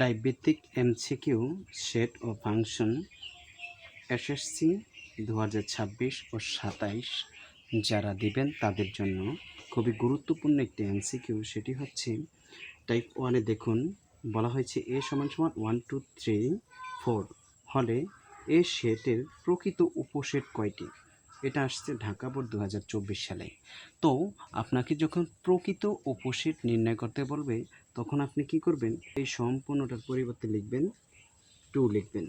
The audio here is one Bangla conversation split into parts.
টাইপ ভিত্তিক এমসিকিউ, সেট ও ফাংশন এসএসসি দু হাজার ছাব্বিশ ও সাতাইশ যারা দিবেন তাদের জন্য খুবই গুরুত্বপূর্ণ একটি এমসিকিউ, সেটি হচ্ছে টাইপ ওয়ানে দেখুন, বলা হয়েছে এ সমান সমান ওয়ান, টু, থ্রি, ফোর। হলে এ সেটের প্রকৃত উপসেট কয়টি? এটা আসছে ঢাকা বোর্ড দু হাজার চব্বিশ সালে। তো আপনাকে যখন প্রকৃত উপসেট নির্ণয় করতে বলবে, তখন আপনি কি করবেন? এই সম্পূর্ণটার পরিবর্তে লিখবেন টু লিখবেন।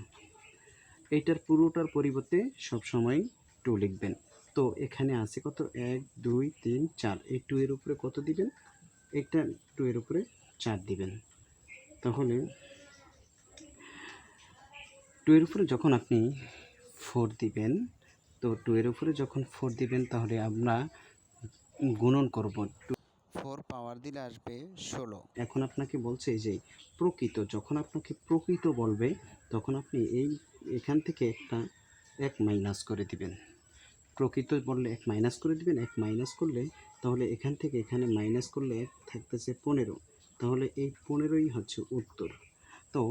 এইটার পুরোটার পরিবর্তে সবসময় টু লিখবেন। তো এখানে আছে কত? এক, দুই, তিন, চার। এই টু এর উপরে কত দিবেন? একটা টু এর উপরে চার দিবেন। তাহলে টু এর উপরে যখন আপনি ফোর দিবেন তো টু এর উপরে যখন ফোর দিবেন তাহলে আমরা গুণন করব টু। ফোর পাওয়ার দিলে আসবে ষোলো। এখন আপনাকে বলছে যে প্রকৃত যখন আপনাকে প্রকৃত বলবে তখন আপনি এই এখান থেকে একটা এক মাইনাস করে দিবেন। প্রকৃত বললে এক মাইনাস করে দিবেন এক মাইনাস করলে তাহলে এখান থেকে এখানে মাইনাস করলে এক থাকতেছে পনেরো। তাহলে এই পনেরোই হচ্ছে উত্তর। তো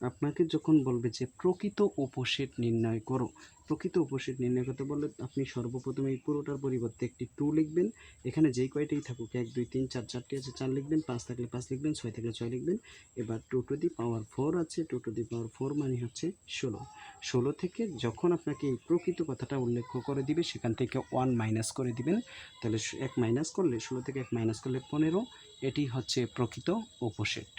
আপনাকে যখন বলবে যে প্রকৃত উপসেট নির্ণয় করো, প্রকৃত উপসেট নির্ণয় করতে বললে আপনি সর্বপ্রথম এই পুরোটার পরিবর্তে একটি টু লিখবেন। এখানে যেই কয়টাই থাকুক, এক, দুই, তিন, চার, চারটি আছে, চার লিখবেন, পাঁচ থাকলে পাঁচ লিখবেন, ছয় থাকলে ছয় লিখবেন। এবার two to the power four আছে two to the power four মানে হচ্ছে ষোলো। ষোলো থেকে যখন আপনাকে এই প্রকৃত কথাটা উল্লেখ করে দিবে, সেখান থেকে ওয়ান মাইনাস করে দিবেন। তাহলে এক মাইনাস করলে, ষোলো থেকে এক মাইনাস করলে পনেরো, এটি হচ্ছে প্রকৃত উপসেট।